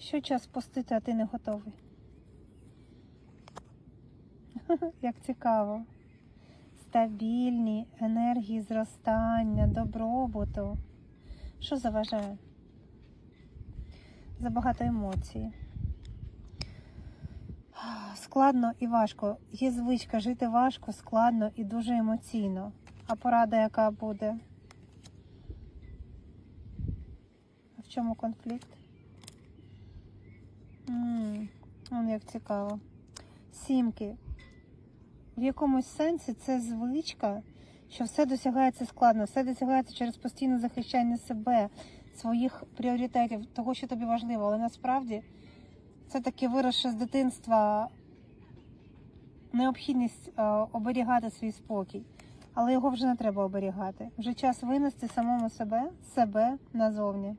Що час пустити, а ти не готовий? Як цікаво. Стабільні енергії зростання, добробуту. Що заважає? Забагато емоцій. Складно і важко. Є звичка жити важко, складно і дуже емоційно. А порада яка буде? А в чому конфлікт? Он як цікаво. Сімки. В якомусь сенсі це звичка, що все досягається складно, все досягається через постійне захищання себе, своїх пріоритетів, того, що тобі важливо. Але насправді це таке виросше з дитинства необхідність е, оберігати свій спокій. Але його вже не треба оберігати. Вже час винести самому себе, себе назовні.